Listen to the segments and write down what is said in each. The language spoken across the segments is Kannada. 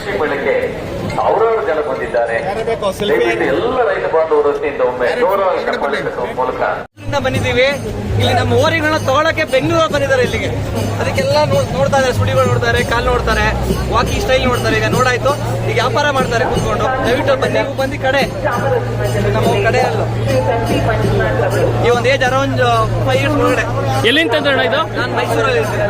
ಕೃಷಿ ಬೆಳೆಗೆ ಸಾವಿರಾರು ಜನ ಬಂದಿದ್ದಾರೆ. ದಯವಿಟ್ಟು ಎಲ್ಲ ರೈತ ಬಾಂಧವರು ವತಿಯಿಂದ ಒಮ್ಮೆ ಗೌರವ ಮೂಲಕ. ಬಂದಿದ್ದೀವಿ. ಇಲ್ಲಿ ನಮ್ಮ ಓರಿಗಳನ್ನ ತಗೊಳಕ್ಕೆ ಬೆಂಗಳೂರು ಬಂದಿದ್ದಾರೆ ಇಲ್ಲಿಗೆ. ಅದಕ್ಕೆಲ್ಲ ನೋಡ್ತಾ ಇದ್ದಾರೆ ಸುಡಿಗಳು ನೋಡ್ತಾರೆ ಕಾಲ್ ನೋಡ್ತಾರೆ ವಾಕಿಂಗ್ ಸ್ಟೈಲ್ ನೋಡ್ತಾರೆ. ಈಗ ನೋಡಾಯ್ತು. ಈಗ ವ್ಯಾಪಾರ ಮಾಡ್ತಾರೆ ಕೂತ್ಕೊಂಡು. ದಯವಿಟ್ಟು ಬನ್ನಿ ನೀವು ಬಂದು ಕಡೆ. ನಮ್ಮ ಕಡೆ ಅಲ್ಲ. ಈ ಒಂದು ಏಜ್ ಅರೌಂಡ್ ಫೈವ್ ಇಯರ್ಸ್ ಒಳಗಡೆ. ಎಲ್ಲಿಂದ ಇದು? ನಾನು ಮೈಸೂರಲ್ಲಿ ಇರ್ತೀನಿ.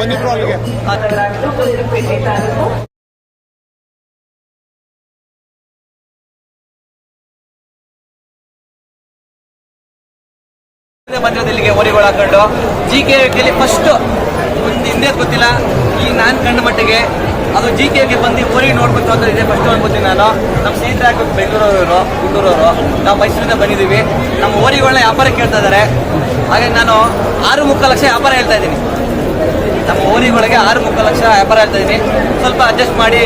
ಬಂದಿದ್ರು ಅಲ್ಲಿಗೆ. ಓರಿಗಳು ಹಾಕೊಂಡು. ಜಿ ಕೆ ಯಲ್ಲಿ ಫಸ್ಟ್ ಹಿಂದೆ ಗೊತ್ತಿಲ್ಲ. ಈಗ ನಾನ್ ಕಂಡ ಮಟ್ಟಿಗೆ ಅದು ಜಿ ಕೆ ಬಂದು ಓರಿ ನೋಡ್ಬೇಕು ಅಂತ ಇದೆ ಫಸ್ಟ್ ಅನ್ಕೋತೀನಿ ನಾನು. ನಮ್ಮ ಸ್ನೇಹಿತರೆ ಹಾಕ್ಬೇಕು ಬೆಂಗಳೂರವರು ಗುಂಟೂರವರು ನಾವು ಮೈಸೂರಿಂದ ಬಂದಿದ್ದೀವಿ. ನಮ್ಮ ಓರಿಗಳನ್ನ ವ್ಯಾಪಾರ ಕೇಳ್ತಾ ಇದ್ದಾರೆ ಹಾಗಾಗಿ ನಾನು ಆರು ಮುಕ್ಕಾಲು ಲಕ್ಷ ವ್ಯಾಪಾರ ಹೇಳ್ತಾ ಇದ್ದೀನಿ. ನಮ್ಮ ಓರಿಗಳಿಗೆ ಆರು ಮುಕ್ಕಾಲು ಲಕ್ಷ ವ್ಯಾಪಾರ ಹೇಳ್ತಾ ಇದ್ದೀನಿ ಸ್ವಲ್ಪ ಅಡ್ಜಸ್ಟ್ ಮಾಡಿ.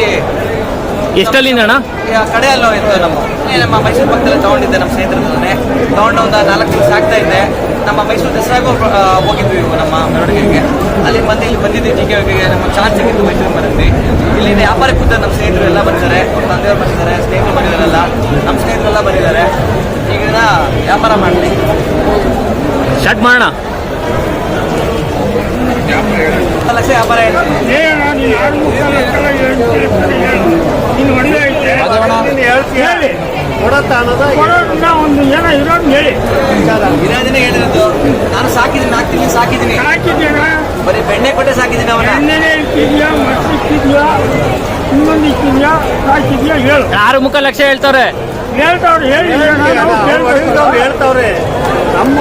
ಎಷ್ಟಲ್ಲಿಂದ ಅಣ್ಣ? ಈಗ ಕಡೆಯಲ್ಲೋ ಇತ್ತು ನಮ್ಮ ಇಲ್ಲಿ ನಮ್ಮ ಮೈಸೂರು ಪಕ್ಕದಲ್ಲಿ ತಗೊಂಡಿದ್ದೆ ನಮ್ಮ ಸ್ನೇಹಿತರದಲ್ಲೇ ತಗೊಂಡು ಒಂದು ನಾಲ್ಕು ದಿವಸ ಆಗ್ತಾ ಇದ್ದೆ ನಮ್ಮ ಮೈಸೂರು ದಸರಾಗೂ ಆ, ಹೋಗಿದ್ವಿ ನಮ್ಮ ಮೆರವಣಿಗೆಗೆ. ಅಲ್ಲಿ ಮತ್ತೆ ಇಲ್ಲಿ ಬಂದಿದ್ದೆ ಜಿ ಕೆ ನಮ್ಮ ಚಾನ್ಸ್ ಸಿಕ್ಕಿತ್ತು ಮೈಸೂರು ಬಂದಿದ್ವಿ ಇಲ್ಲಿ ವ್ಯಾಪಾರ ಕೂತ ನಮ್ಮ ಸ್ನೇಹಿತರು ಎಲ್ಲ ಬರ್ತಾರೆ. ತಂದೆಯವರು ಬಂದಿದ್ದಾರೆ ಸ್ನೇಹಿತರು ಬಂದಿದ್ದಾರಲ್ಲ ನಮ್ಮ ಸ್ನೇಹಿತರೆಲ್ಲ ಬಂದಿದ್ದಾರೆ. ಈಗ ವ್ಯಾಪಾರ ಮಾಡಲಿ ಸ್ಟಾರ್ಟ್ ಮಾಡೋಣ ಲಕ್ಷ ವ್ಯಾಪಾರ ಹೇಳ್ತೀನಿ ಒಂದು ಜನ ಇರೋದು ಹೇಳಿ ವಿರಾಜನೇ ಹೇಳಿರೋದು ನಾನು ಸಾಕಿದ್ದೀನಿ ನಾಲ್ಕು ತಿಂಗಳು ಸಾಕಿದ್ದೀನಿ. ಹಾಕಿದ್ದೇನ ಬರೀ ಬೆಣ್ಣೆ ಕೊಟ್ಟೆ ಸಾಕಿದ್ದೀನಿ ಅವನ ಇನ್ನೊಂದು ಹೇಳು ಆರು ಮುಖ ಲಕ್ಷ ಹೇಳ್ತಾರೆ ಹೇಳ್ತಾವ್ರು ಹೇಳಿ. ಹೇಳ್ತಾವ್ರೆ. ನಮ್ಮ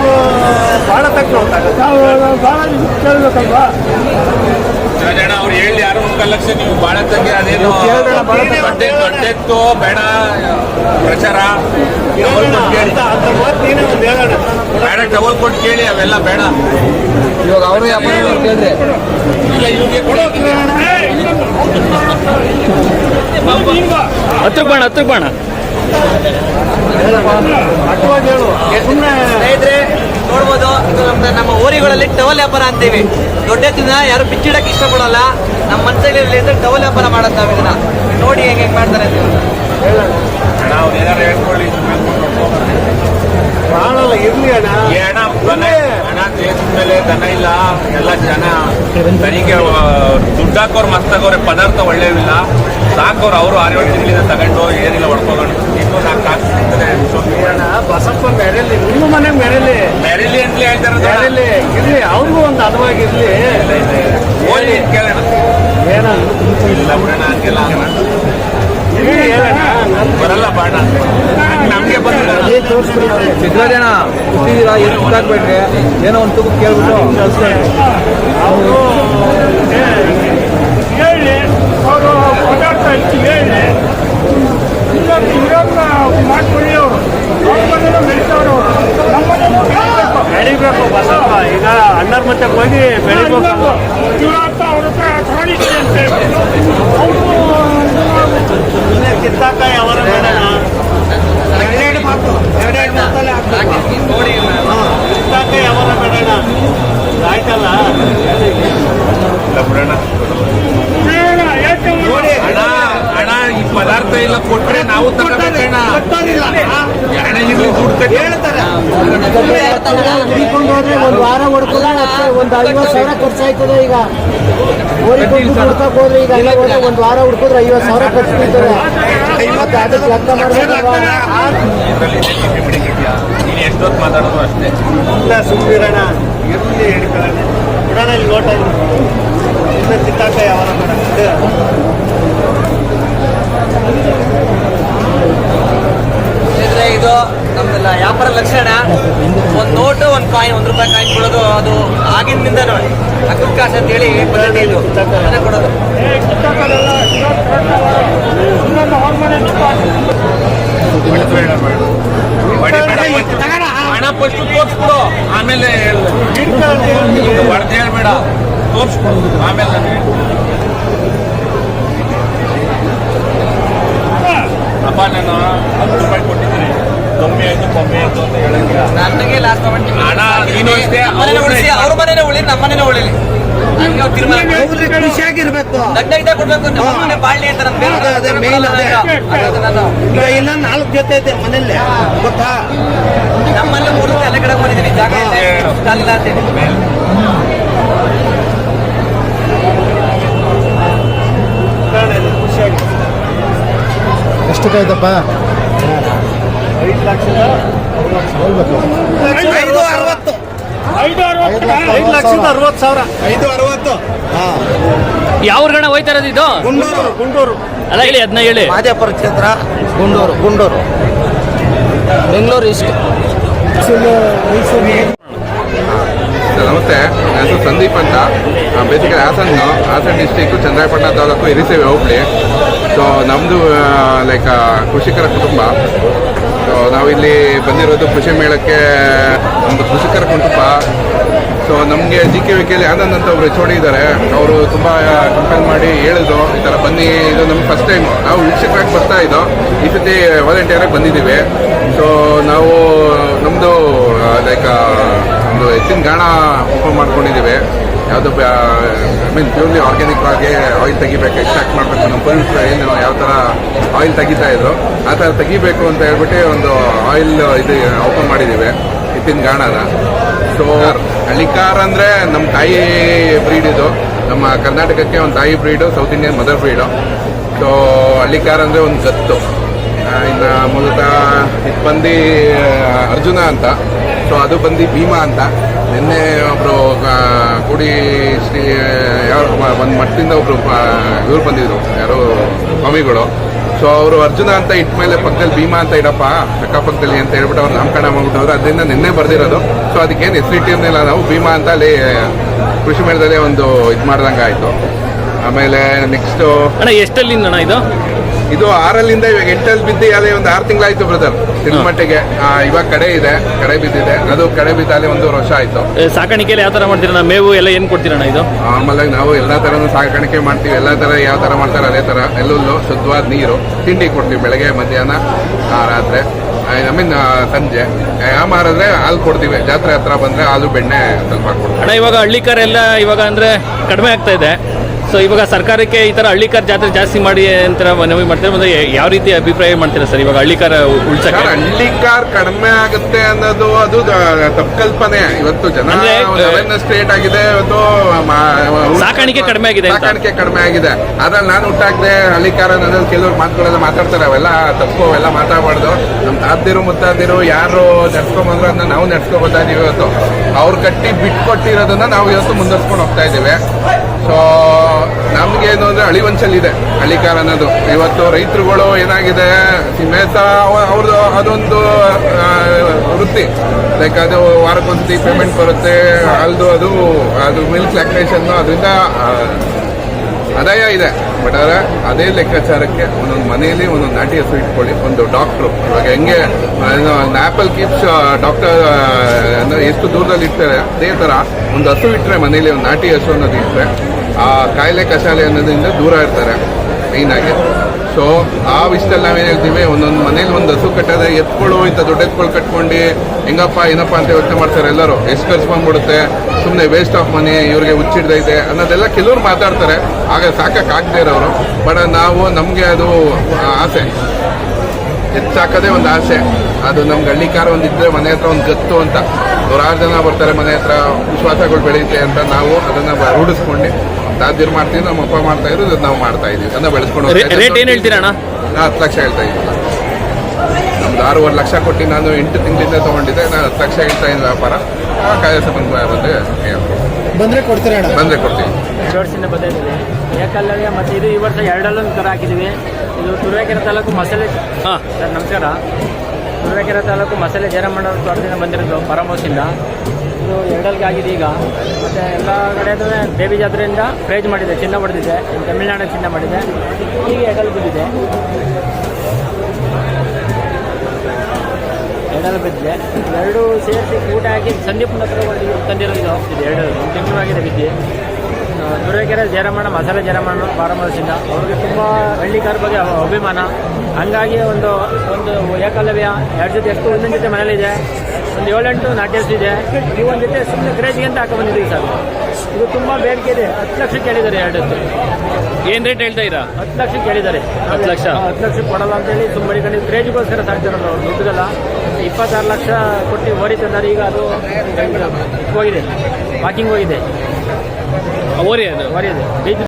ಬಹಳ ತಕ್ಕ ನಾವು ಭಾಳ ಕೇಳ್ಬೇಕಲ್ವಾ? ರಾಜಣ್ಣ ಅವ್ರು ಹೇಳಿ ಯಾರು ಲಕ್ಷ ನೀವು ಬಾಳ ತಗ್ಗಿ ಅದೇನು ಬಾಳ ದೊಡ್ಡೆತ್ತು ಬೇಡ ಪ್ರಚಾರ. ಬೇಡ ಡಬಲ್ ಕೊಟ್ಟು ಕೇಳಿ ಅವೆಲ್ಲ ಬೇಡ. ಇವಾಗ ಅವರು ಕೇಳಿದ್ರೆ ಇಲ್ಲ ಇವ್ರಿಗೆ ಕೊಡೋದು ಹತ್ರಕ್ಕೆ ಬಾಣ ಹತ್ರಕ್ಕೆ ಬಾಣ ಸ್ನೇಹಿತರೆ, ನೋಡ್ಬೋದು, ಇದು ನಮ್ದು ನಮ್ಮ ಊರಿಗಳಲ್ಲಿ ಟವಲ್ ವ್ಯಾಪಾರ ಅಂತೀವಿ. ದೊಡ್ಡ ಎತ್ತಿನ ಯಾರು ಬಿಚ್ಚಿಡಕ್ಕೆ ಇಷ್ಟಪಡಲ್ಲ. ನಮ್ಮ ಮನಸ್ಸಲ್ಲಿ ಅಂದ್ರೆ ಟವಲ್ ವ್ಯಾಪಾರ ಮಾಡೋದು ನಾವು ಇದನ್ನ. ನೋಡಿ ಹೆಂಗೆ ಹೆಂಗೆ ಮಾಡ್ತಾರೆ ಅಂತ ಇರ್ಲಿ ಅಣ್ಣ ಮೇಲೆ ದನ ಇಲ್ಲ. ಎಲ್ಲ ಜನ ನನಗೆ ದುಡ್ಡು ಹಾಕೋರು ಮಸ್ತಾಗವ್ರೆ ಪದಾರ್ಥ ಒಳ್ಳೆಯವಿಲ್ಲ ಸಾಕೋರು ಅವರು ಆರು ಏಳು ತಿಂಗಳಿಂದ ತಗೊಂಡು ಏನಿಲ್ಲ ಹೊಡ್ಕೊಂಡು. ಇನ್ನೂ ನಾಲ್ಕು ಕಾಸು ಸಿಗ್ತದೆ. ಅಣ್ಣ ಬಸಪ್ಪ ಮೆರೆಲಿ ನಿಮ್ಮ ಮನೆ ಮೆರೆಲಿ ಮೆರಿಲಿ ಅಂತ ಹೇಳ್ತಾರೆ ಮೆರೆಲಿ ಇರ್ಲಿ ಅವ್ರಿಗೂ ಒಂದು ಹದವಾಗಿರ್ಲಿ ಓದಿ ಕೇಳೋಣ. ಏನ ಇಲ್ಲ ಬಿಡೋಣ ಹಂಗೆಲ್ಲ ನನ್ ಬರಲ್ಲ ಬಾಣ ನಮಗೆ ಬಂದಿಲ್ಲ. ಏನು ಒಂದು ತೂಕ ಕೇಳ್ಬಿಟ್ಟು ಅವರು ಹೇಳಿ ಅವರು ಹೆಚ್ಚು ಹೇಳಿ ಇನ್ನೊಂದು ಇರೋದನ್ನ ಮಾಡ್ಕೊಳ್ಳಿ ಅವರು. ಅವ್ರ ಮನೇಲಿ ಬೆಳಿತಾವ್ರು. ನಮ್ಮ ಮನೇಲಿ ಬೆಳಿಬೇಕು. ಬೆಳಿಬೇಕು ಬಸಪ್ಪ. ಈಗ ಅಣ್ಣರ ಮತ್ತೆ ಹೋಗಿ ಬೆಳಿಬೇಕು. ಇವತ್ತ ಅವ್ರ ಹತ್ರ ತಗೊಂಡಿದ್ದೀನಿ ಅಂತ ಅವರು ಸುಮ್ಮನೆ ಕಿತ್ತಾಕಾಯಿ ಅವರ ಬೇಡಣ ಎರಡೆರಡು ಮಾತು. ಎರಡೆರಡು ಮಾತಲ್ಲೇ ಹಾಕ್ಬೇಕು ನೋಡಿ ಕಿತ್ತಾಕ ಅವರ ಬೇಡಣ ಆಯ್ತಲ್ಲ ಇಲ್ಲ ಬಿಡೋಣ ಬೇಡ ಯಾಕಂದ್ರೆ ಹಣ ಹಣ ಈ ಪದಾರ್ಥ ಎಲ್ಲ ಕೊಟ್ರೆ ನಾವು ತಗೋಬೇಕಣ್ಣ ಹಣ ಇರ್ಲಿ ದುಡ್ಡು ಕಟ್ಟಿ ಹುಡಿಕೊಂಡು ಹೋದ್ರೆ ಒಂದು ವಾರ ಹೊಡ್ಕೋದ್ರೆ ಒಂದು ಐವತ್ತು ಸಾವಿರ ಖರ್ಚಾಯ್ತದೆ ಈಗ. ಓರಿಕೊಂಡು ಹುಡ್ಕಕ್ ಹೋದ್ರೆ ಈಗ ಎಲ್ಲ ಹೋದ್ರೆ ಒಂದು ವಾರ ಹುಡ್ಕೋದ್ರೆ ಐವತ್ತು ಸಾವಿರ ಖರ್ಚು ಬೀಳ್ತದೆ ಮತ್ತೆ ಅದಕ್ಕೆ ಲೆಕ್ಕ ಎಷ್ಟೊತ್ತು ಮಾತಾಡೋದು ಅಷ್ಟೇ? ಇಲ್ಲ ಸುಮ್ಮನಿರೋಣ ಇರ್ಲಿ ಹಿಡ್ಕೊಳ್ಳೋಣ. ಬಿಡೋಣ ಇಲ್ಲಿ ನೋಟ ಇಲ್ಲ ಕಿತ್ತಾಕಾಯಿ ಅವರ ಬೇಡ ಇದ್ರೆ ಇದು ನಮ್ದೆಲ್ಲ ವ್ಯಾಪಾರ ಲಕ್ಷಣ. ಒಂದು ನೋಟು, ಒಂದು ಕಾಯಿನ್ ಒಂದು ರೂಪಾಯಿ ಕಾಯಿನ್ ಕೊಡೋದು ಅದು ಆಗಿನಿಂದ ನೋಡಿ. ಅಕ್ಕದ ಕಾಸು ಅಂತ ಹೇಳಿ ಪದ್ಧತಿ ಇದು. ಅದನ್ನ ಕೊಡೋದು. ಹಣ ಫಸ್ಟ್ ತೋರಿಸ್ಬಿಡು. ಆಮೇಲೆ ಹೊಡೆದು ಹೇಳ್ಬೇಡ. ತೋರಿಸ್ಬಿಡು. ಆಮೇಲೆ ನಾನು ಹೇಳ್ತೀನಿ. ಅಪ್ಪ, ನಾನು ಹತ್ತು ರೂಪಾಯಿ ಕೊಟ್ಟಿದ್ದೀನಿ. ಕಮ್ಮಿ ಆಯ್ತು ಕಮ್ಮಿ ಆಯ್ತು ಅಂತ ಹೇಳಂಗಿಲ್ಲ ನನಗೆ ಲಾಸ್ಟ್ ಮೊಮೆಂಟ್ ಹಣ ನೀನು ಅಷ್ಟೇ ನಮ್ಮನೆ ಉಳಿಸಿ ಅವ್ರ ಮನೇನೆ ಉಳಿ ನಮ್ಮ ಮನೇನೆ ಉಳಿಲಿ. ಖುಷಿಯಾಗಿರ್ಬೇಕು. ದಡ್ಡ ಕೊಡ್ಬೇಕು ನಮ್ಮ ಮನೆ ಬಾಳ್ಲಿ ಅಂತ ನಾನು ಬೇರೆ ಅದೇ, ಅದೇ main ಅದೇ. ನಾನು. ಈಗ ನಾಲ್ಕು ಜೊತೆ ಐತೆ ಮನೆಯಲ್ಲೇ ಗೊತ್ತಾ? ನಮ್ಮಲ್ಲಿ ಮೂರು ಎಲ್ಲ ಕಡೆ ಬಂದಿದ್ದೀನಿ ಜಾಗ ಇದೆ ಅಲ್ಲ ಅಂತ ಹೇಳಿ. ಖುಷಿಯಾಗಿ ಎಷ್ಟಕ್ಕಾಯ್ತಪ್ಪ ಐದು ಲಕ್ಷದ ಐದು ಅರವತ್ತು. ಐದು ಅರವತ್ತು ಐದು ಲಕ್ಷದ ಅರವತ್ತು ಸಾವಿರ. ಐದು ಅರವತ್ತು. ಯಾವ ಊರ್ಗಣ ಹೋಯ್ತಾ ಇರೋದು ಇದು? ಗುಂಡೂರು. ಗುಂಡೂರು. ಅಲ್ಲ ಹೇಳಿ ಅದನ್ನ ಹೇಳಿ. ಮಾದೇಪುರ ಕ್ಷೇತ್ರ. ಗುಂಡೂರು. ಗುಂಡೂರು. ಬೆಂಗಳೂರು ಇಷ್ಟು ನಮಸ್ತೆ. ನನ್ನ ಹೆಸರು ಸಂದೀಪ್ ಅಂತ. ಬೇಸಿಕಲಿ ಹಾಸನ್ನು ಹಾಸನ ಡಿಸ್ಟಿಕ್ಕು ಚಂದ್ರಾಯಪಟ್ಟಣ ತಾಲೂಕು ಇರಿಸೇವೆ ಹೋಬಳಿ. ಸೊ ನಮ್ಮದು ಲೈಕ್ ಕೃಷಿಕರ ಕುಟುಂಬ. ನಾವಿಲ್ಲಿ ಬಂದಿರೋದು ಕೃಷಿ ಮೇಳಕ್ಕೆ ಒಂದು ಕೃಷಿಕರ ಕುಟುಂಬ. ಸೊ ನಮಗೆ ಜಿ ಕೆ ವಿಕೆಯಲ್ಲಿ ಆನಂದ್ ಅಂತ ಒಬ್ರು ಎಚ್ ಇದ್ದಾರೆ ಅವರು ತುಂಬ ಕಂಪೇರ್ ಮಾಡಿ ಹೇಳಿದ್ರು, ಈ ಥರ ಬನ್ನಿ, ಇದು ನಮ್ಗೆ ಫಸ್ಟ್ ಟೈಮ್ ನಾವು ವೀಕ್ಷಕರಾಗಿ ಬರ್ತಾ ಇದ್ದೋ, ಈ ಸತಿ ವಾಲಂಟಿಯರಾಗಿ ಬಂದಿದ್ದೀವಿ. ಸೊ ನಾವು ನಮ್ಮದು ಲೈಕ್ ಒಂದು ಹೆಚ್ಚಿನ ಗಾಣ ಓಪನ್ ಮಾಡ್ಕೊಂಡಿದ್ದೀವಿ. ಯಾವುದು ಐ ಮೀನ್ ಪ್ಯೂರ್ಲಿ ಆರ್ಗ್ಯಾನಿಕ್ ಆಗಿ ಆಯಿಲ್ ತೆಗಿಬೇಕು ಎಕ್ಸ್ಟ್ರಾಕ್ಟ್ ಮಾಡಬೇಕು ನಮ್ಮ ಪೊಲ್ಯೂಸ್ ಏನು ಯಾವ ಥರ ಆಯಿಲ್ ತೆಗಿತಾ ಇದ್ರು, ಆ ಥರ ತೆಗಿಬೇಕು ಅಂತ ಹೇಳ್ಬಿಟ್ಟು ಒಂದು ಆಯಿಲ್ ಇದು ಓಪನ್ ಮಾಡಿದ್ದೀವಿ ಇತ್ತಿನ ಗಾಣನ. ಸೊ ಹಳ್ಳಿಕಾರ್ ಅಂದರೆ ನಮ್ಮ ತಾಯಿ ಬ್ರೀಡ್ ಇದು. ನಮ್ಮ ಕರ್ನಾಟಕಕ್ಕೆ ಒಂದು ತಾಯಿ breed south Indian mother breed so Hallikar ಅಂದರೆ ಒಂದು ಗತ್ತು. ಇನ್ನು ಮೂಲತಃ ಇದು ಬಂದು ಅರ್ಜುನ ಅಂತ. ಸೊ ಅದು ಬಂದು ಭೀಮಾ ಅಂತ. ನಿನ್ನೆ ಒಬ್ಬರು ಕೂಡಿ ಶ್ರೀ ಯಾರು ಒಂದು ಮಟ್ಟದಿಂದ ಒಬ್ಬರು ಇವ್ರು ಬಂದಿದ್ರು ಯಾರೋ ಸ್ವಾಮಿಗಳು. ಸೊ ಅವರು ಅರ್ಜುನ ಅಂತ ಇಟ್ಟ ಮೇಲೆ ಪಕ್ಕದಲ್ಲಿ ಭೀಮಾ ಅಂತ ಇಡಪ್ಪ ಅಕ್ಕಪಕ್ಕದಲ್ಲಿ ಅಂತ ಹೇಳ್ಬಿಟ್ಟು ಅವ್ರು ನಾಮಕರಣ ಮಾಡ್ಬಿಟ್ಟವ್ರು ಅದರಿಂದ ನಿನ್ನೆ ಬರ್ದಿರೋದು. ಸೊ ಅದಕ್ಕೇನು ಹೆಸರಿಟ್ಟಿರ್ಲಿಲ್ಲ ನಾವು ಭೀಮಾ ಅಂತ ಅಲ್ಲಿ ಕೃಷಿ ಮೇಳದಲ್ಲೇ ಒಂದು ಇದು ಮಾಡ್ದಂಗೆ ಆಯಿತು. ಆಮೇಲೆ ನೆಕ್ಸ್ಟು ಅಣ್ಣ ಎಷ್ಟಲ್ಲಿಂದ ಅಣ್ಣ ಇದು? ಇದು ಆರಲ್ಲಿಂದ ಇವಾಗ ಎಂಟಲ್ಲಿ ಬಿದ್ದು ಅಲ್ಲೇ ಒಂದು ಆರು ತಿಂಗಳಾಯಿತು ಬ್ರದರ್ ತಿರುಮಟ್ಟಿಗೆ ಇವಾಗ ಕಡೆ ಇದೆ ಕಡೆ ಬಿದ್ದಿದೆ. ಅದು ಕಡೆ ಬಿದ್ದಾಲೆ ಒಂದು ವರ್ಷ ಆಯ್ತು. ಸಾಕಾಣಿಕೆಯಲ್ಲಿ ಯಾವ ತರ ಮಾಡ್ತೀರಣ್ಣ? ಮೇವು ಎಲ್ಲ ಏನು ಕೊಡ್ತೀರಣ್ಣ ಇದು? ನಾರ್ಮಲ್ ಆಗಿ ನಾವು ಎಲ್ಲಾ ತರನು ಸಾಕಾಣಿಕೆ ಮಾಡ್ತೀವಿ. ಎಲ್ಲಾ ತರ ಯಾವ ತರ ಮಾಡ್ತಾರೆ ಅದೇ ತರ. ಎಲ್ಲುಲ್ಲು ಶುದ್ಧವಾದ ನೀರು ತಿಂಡಿ ಕೊಡ್ತೀವಿ ಬೆಳಗ್ಗೆ ಮಧ್ಯಾಹ್ನ ಆ, ರಾತ್ರಿ. ಐ ಮೀನ್ ಸಂಜೆ. ಮಾರಿದ್ರೆ ಹಾಲು ಕೊಡ್ತೀವಿ. ಜಾತ್ರೆ ಹತ್ರ ಬಂದ್ರೆ ಹಾಲು ಬೆಣ್ಣೆ ಸ್ವಲ್ಪ ಕೊಡ್ತೀವಿ. ಅಣ್ಣ ಇವಾಗ ಹಳ್ಳಿಕಾರ್ ಎಲ್ಲ ಇವಾಗ ಅಂದ್ರೆ ಕಡಿಮೆ ಆಗ್ತಾ ಇದೆ. ಸೊ ಇವಾಗ ಸರ್ಕಾರಕ್ಕೆ ಈ ಥರ ಹಳ್ಳಿಕಾರ್ ಜಾತ್ರೆ ಜಾಸ್ತಿ ಮಾಡಿ ಅಂತ ಮನವಿ ಮಾಡ್ತಾರೆ? ಮತ್ತೆ ಯಾವ ರೀತಿ ಅಭಿಪ್ರಾಯ ಮಾಡ್ತೀರಾ ಸರ್ ಇವಾಗ ಹಳ್ಳಿಕಾರ ಉಳ್ಸಕ್ಕೆ? ಸರ್ ಹಳ್ಳಿ ಕಾರ್ ಕಡಿಮೆ ಆಗುತ್ತೆ ಅನ್ನೋದು ಅದು ತಪ್ಪಲ್ಪನೆ ತಪ್ಪು ಕಲ್ಪನೆ ಇವತ್ತು ಜನ ಅಂದ್ರೆ, ಕ್ರಿಯೇಟ್ ಆಗಿದೆ. ಇವತ್ತು ಮ- ಸಾಕಾಣಿಕೆ ಕಡಿಮೆ ಆಗಿದೆ ಅಂತ. ಸಾಕಾಣಿಕೆ ಕಡಿಮೆ ಆಗಿದೆ. ಅದ್ರಲ್ಲಿ ನಾನು ಹುಟ್ಟಾಕ್ದೆ ಹಳ್ಳಿ ಕಾರ್ ಅನ್ನೋದು ಕೆಲವ್ರು ಮಾತುಗಳೆಲ್ಲ ಮಾತಾಡ್ತಾರೆ. ಅವೆಲ್ಲ ತಪ್ಪು ಅವೆಲ್ಲ ಮಾತಾಡಬಾರ್ದು. ನಮ್ಮ ತಾತಿರು ಮುತ್ತಾದಿರು ಯಾರು ನಡ್ಸ್ಕೊಂಬಂದ್ರು ಅದನ್ನ ನಾವು ನಡ್ಸ್ಕೊಬೋದಾ ಇದೀವಿ ಇವತ್ತು. ಅವ್ರು ಕಟ್ಟಿ ಬಿಟ್ಕೊಟ್ಟಿರೋದನ್ನ ನಾವು ಇವತ್ತು ಮುಂದುವರ್ಸ್ಕೊಂಡು ಹೋಗ್ತಾ ಇದ್ದೇವೆ ಸೊ ನಮ್ಗೆ ಏನು ಅಂದ್ರೆ ಅಳಿವಂಚಲ್ಲಿದೆ ಹಳ್ಳಿಕಾರ ಅನ್ನೋದು. ಇವತ್ತು ರೈತರುಗಳು ಏನಾಗಿದೆ? ಮೇಸ ಅವ್ರದ್ದು ಅದೊಂದು ವೃತ್ತಿ. ಲೈಕ್ ಅದು ವಾರಕ್ಕೊಂದ್ಸತಿ ಪೇಮೆಂಟ್ ಬರುತ್ತೆ. ಅಲ್ದು ಅದು ಅದು ಮಿಲ್ಕ್ ಲ್ಯಾಕ್ಟೇಷನ್ ಅದರಿಂದ ಆದಾಯ ಇದೆ. ಬಟ್ ಆದರೆ ಅದೇ ಲೆಕ್ಕಾಚಾರಕ್ಕೆ ಒಂದೊಂದು ಮನೆಯಲ್ಲಿ ಒಂದೊಂದು ನಾಟಿ ಹಸು ಇಟ್ಕೊಳ್ಳಿ. ಒಂದು ಡಾಕ್ಟ್ರು ಇವಾಗ ಹೆಂಗೆ ಆಪಲ್ ಕೀಪ್ಸ್ ಡಾಕ್ಟರ್ ಎಷ್ಟು ದೂರದಲ್ಲಿ ಇರ್ತಾರೆ, ಅದೇ ಥರ ಒಂದು ಹಸು ಇಟ್ಟರೆ ಮನೆಯಲ್ಲಿ ಒಂದು ನಾಟಿ ಹಸು ಅನ್ನೋದು ಇಟ್ಟರೆ ಆ ಕಾಯಿಲೆ ಕಸಾಲೆ ಅನ್ನೋದ್ರಿಂದ ದೂರ ಇರ್ತಾರೆ ಮೇಯ್ನಾಗಿ ಸೊ ಆ ವಿಷಯದಲ್ಲಿ ನಾವೇನು ಹೇಳ್ತೀವಿ ಒಂದೊಂದು ಮನೇಲಿ ಒಂದು ಹಸು ಕಟ್ಟೋದೇ, ಎತ್ಕೊಳ್ಳು ಇಂಥ ದೊಡ್ಡ ಎತ್ಕೊಳ್ಳು ಕಟ್ಕೊಂಡು, ಹೆಂಗಪ್ಪ, ಏನಪ್ಪ ಅಂತ ಯೋಚನೆ ಮಾಡ್ತಾರೆ ಎಲ್ಲರೂ. ಎಷ್ಟು ಖರ್ಚು ಬಂದ್ಬಿಡುತ್ತೆ ಸುಮ್ಮನೆ ವೇಸ್ಟ್ ಆಫ್ ಮನಿ ಇವರಿಗೆ ಹುಚ್ಚಿಡ್ದೈತೆ ಅನ್ನೋದೆಲ್ಲ ಕೆಲವ್ರು ಮಾತಾಡ್ತಾರೆ. ಆಗ ಸಾಕಾಗದೇ ಇರೋರು. ಬಟ್ ನಾವು ನಮಗೆ ಅದು ಆಸೆ. ಹೆಚ್ಚಾಕದೇ ಒಂದು ಆಸೆ. ಅದು ನಮ್ಗೆ ಹಳ್ಳಿಕಾರ ಒಂದಿದ್ರೆ ಮನೆ ಹತ್ರ ಒಂದು ಗತ್ತು ಅಂತ. ನೂರಾರು ಜನ ಬರ್ತಾರೆ ಮನೆ ಹತ್ರ ವಿಶ್ವಾಸಗಳು ಬೆಳೆಯುತ್ತೆ ಅಂತ ನಾವು ಅದನ್ನ ರೂಢಿಸ್ಕೊಂಡು ದಾದ್ಯರು ಮಾಡ್ತೀವಿ ನಮ್ಮ ಅಪ್ಪ ಮಾಡ್ತಾ ಇದ್ರು ಅದನ್ನ ನಾವು ಮಾಡ್ತಾ ಇದೀವಿ. ಅದನ್ನ ಬೆಳೆಸ್ಕೊಂಡು ರೇಟ್ ಏನು ಹೇಳ್ತೀರಾ ಅಣ್ಣ? ನಾ ಹತ್ತು ಲಕ್ಷ ಹೇಳ್ತಾ ಇದ್ದೀನಿ. ನಮ್ದು ಆರೂವರೆ ಲಕ್ಷ ಕೊಟ್ಟು ನಾನು ಎಂಟು ತಿಂಗಳಿಂದ ತಗೊಂಡಿದ್ದೆ. ನಾನು ಹತ್ತು ಲಕ್ಷ ಹೇಳ್ತಾ ಇದ್ದೀನಿ ವ್ಯಾಪಾರ. ಆ ಕಾಯಸ ಬಂದು ಬಂದು ಬಂದ್ರೆ ಕೊಡ್ತೀರಾ ಅಣ್ಣ? ಬಂದರೆ ಕೊಡ್ತೀನಿ ಬಂದಿದ್ದೀವಿ ಮತ್ತು ಇದು ಈ ವರ್ಷ ಎರಡಲ್ಲೊಂದು ಕರ ಹಾಕಿದೀವಿ ಇದು ತುರುವೇಕೆರೆ ತಾಲೂಕು ಮಸಾಲೆ ಹಾಂ. ಸರ್ ನಮಸ್ಕಾರ. ತುರುವೇಕೆರೆ ತಾಲೂಕು ಮಸಾಲೆ ಜೇರಮಣ್ಣ ತೋಟದಿಂದ ಬಂದಿರೋದು ಪರಮೋಸಿಂದ ಇದು ಎರಡಲ್ಗೆ ಆಗಿದೆ ಈಗ. ಮತ್ತು ಎಲ್ಲ ಕಡೆಯೂ ಬೇಬಿ ಜಾತ್ರೆಯಿಂದ ಪ್ರೈಜ್ ಮಾಡಿದೆ, ಚಿನ್ನ ಹೊಡೆದಿದೆ ತಮಿಳ್ನಾಡಿನ ಚಿನ್ನ ಮಾಡಿದೆ. ಈಗ ಎರಡಲ್ಲಿ ಬಿದ್ದಿದೆ. ಎರಡಲ್ಲಿ ಬಿದ್ದಿದೆ. ಎರಡು ಸೇರಿಸಿ ಊಟ ಹಾಕಿ ಸಂದೀಪ್ನ ಹತ್ರ ತಂದಿರೋದು ಇದು. ಎರಡು ಒಂದು ತಿಂಗಳು ಆಗಿದೆ ಬಿದ್ದು. ತುರುವೇಕೆರೆ ಜಯರಾಮಣ್ಣ ಮಸಾಲೆ ಜಯರಾಮಣ್ಣ ಪ್ರಾರಂಭದಿಂದ ಅವ್ರಿಗೆ ತುಂಬ ಹಳ್ಳಿಕಾರ ಬಗ್ಗೆ ಅಭಿಮಾನ. ಹಂಗಾಗಿ ಒಂದು ಒಂದು ಏಕಲವ್ಯ. ಎರಡು ಜೊತೆ ಎಷ್ಟು ಒಂದೊಂದು ಜೊತೆ ಮನೇಲಿದೆ. ಒಂದು ಏಳೆಂಟು ನಾಟ್ಯಸ್ ಇದೆ. ಈ ಒಂದು ಜೊತೆ ಸುಮ್ಮನೆ ಕ್ರೇಜಿಗೆ ಅಂತ ಹಾಕೊಂಡ್ಬಂದಿದ್ದೀವಿ ಸರ್ ಇದು ತುಂಬ ಬೇಡಿಕೆ ಇದೆ. ಹತ್ತು ಲಕ್ಷ ಕೇಳಿದ್ದಾರೆ ಎರಡು ಜೊತೆ. ಏನು ರೇಟ್ ಹೇಳ್ತಾ ಇರಾ ಹತ್ತು ಲಕ್ಷ ಕೇಳಿದ್ದಾರೆ. ಹತ್ತು ಲಕ್ಷ? ಹತ್ತು ಲಕ್ಷ ಕೊಡಲ್ಲ ಅಂತೇಳಿ ತುಂಬ ಕಡೆ ಕ್ರೇಜಿಗೋಸ್ಕರ ಸಾಕ್ತಾರಲ್ಲ ಅವ್ರು ದುಡ್ಡುಗಲ್ಲ. ಇಪ್ಪತ್ತಾರು ಲಕ್ಷ ಕೊಟ್ಟು ಓಡಿತಂದ್ರೆ ತಂದಾರೆ. ಈಗ ಅದು ಹೋಗಿದೆ. ವಾಕಿಂಗ್ ಹೋಗಿದೆ. ಓರಿ ಅದು ಓರಿ ಇದೆ ಬೀಚ್